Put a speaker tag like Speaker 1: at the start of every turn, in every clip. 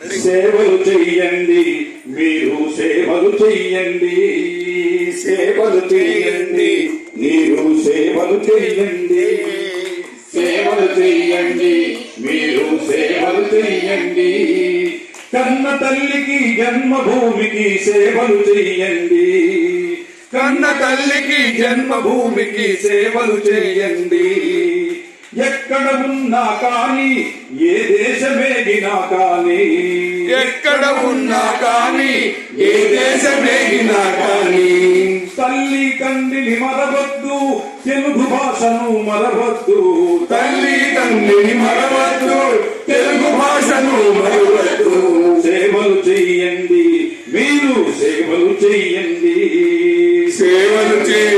Speaker 1: సేవలు చెయ్యండి మీరు సేవలు చెయ్యండి సేవలు చెయ్యండి మీరు సేవలు చెయ్యండి సేవలు చెయ్యండి మీరు సేవలు చెయ్యండి కన్న తల్లికి జన్మభూమికి సేవలు చెయ్యండి
Speaker 2: కన్న తల్లికి జన్మభూమికి సేవలు చేయండి.
Speaker 1: ఎక్కడ ఉన్నా కానీ ఏ దేశమేగినా కానీ.
Speaker 2: ఎక్కడ ఉన్నా కానీ ఏ దేశమేగినా కానీ.
Speaker 1: తల్లి తండ్రిని మరవద్దు తెలుగు భాషను మరవద్దు.
Speaker 2: తల్లి తండ్రిని మరవద్దు తెలుగు భాషను మరవద్దు.
Speaker 1: సేవలు చెయ్యండి మీరు సేవలు చెయ్యండి
Speaker 2: సేవలు చేయండి.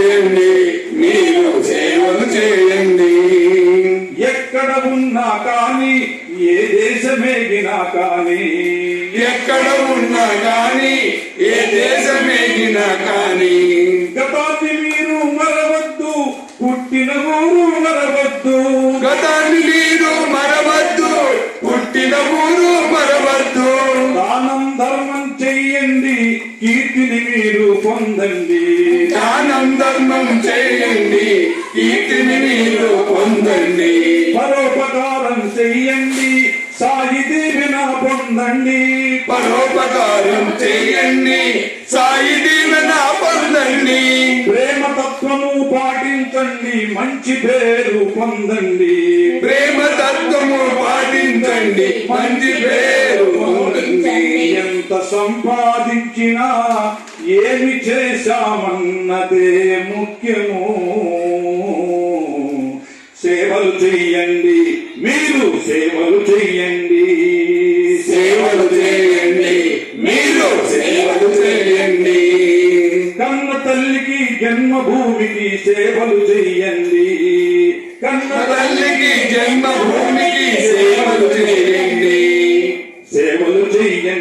Speaker 1: ఎక్కడ ఉన్నా కానీ ఏ దేశమేగినా కానీ.
Speaker 2: ఎక్కడ ఉన్నా కానీ ఏ దేశమేగినా కానీ.
Speaker 1: గతాన్ని మీరు మరవద్దు పుట్టిన ఊరు మరవద్దు.
Speaker 2: గతాన్ని మీరు మరవద్దు పుట్టిన ఊరు మరవద్దు.
Speaker 1: దానం ధర్మం కీర్తిని మీరు పొందండి.
Speaker 2: దానం ధర్మం చేయండి. కీర్తిని మీరు పొందండి.
Speaker 1: పరోపకారం చెయ్యండి. సాయి దీవెన పొందండి.
Speaker 2: పరోపకారం చేయండి సాయి దీవెన పొందండి.
Speaker 1: ప్రేమ తత్వము పాటించండి. మంచి పేరు పొందండి.
Speaker 2: ప్రేమ తత్వము పాటించండి. మంచి పేరు
Speaker 1: సంపాదించినా ఏమి చేశామన్నదే ముఖ్యము. సేవలు చెయ్యండి మీరు సేవలు చెయ్యండి
Speaker 2: సేవలు చేయండి మీరు సేవలు చేయండి.
Speaker 1: కన్న తల్లికి జన్మభూమికి సేవలు చెయ్యండి కన్న
Speaker 2: తల్లికి జన్మభూమికి సేవలు చేయండి.
Speaker 1: సేవలు చెయ్యండి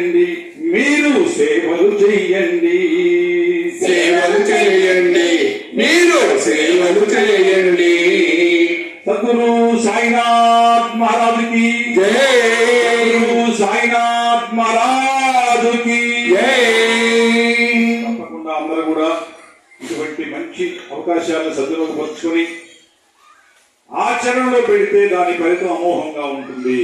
Speaker 1: సాయినాథ్ మహారాజుకి తప్పకుండా అందరూ కూడా ఇటువంటి మంచి అవకాశాలను సద్వినియోగపరుచుకొని ఆచరణలో పెడితే దాని ఫలితం అమోఘంగా ఉంటుంది.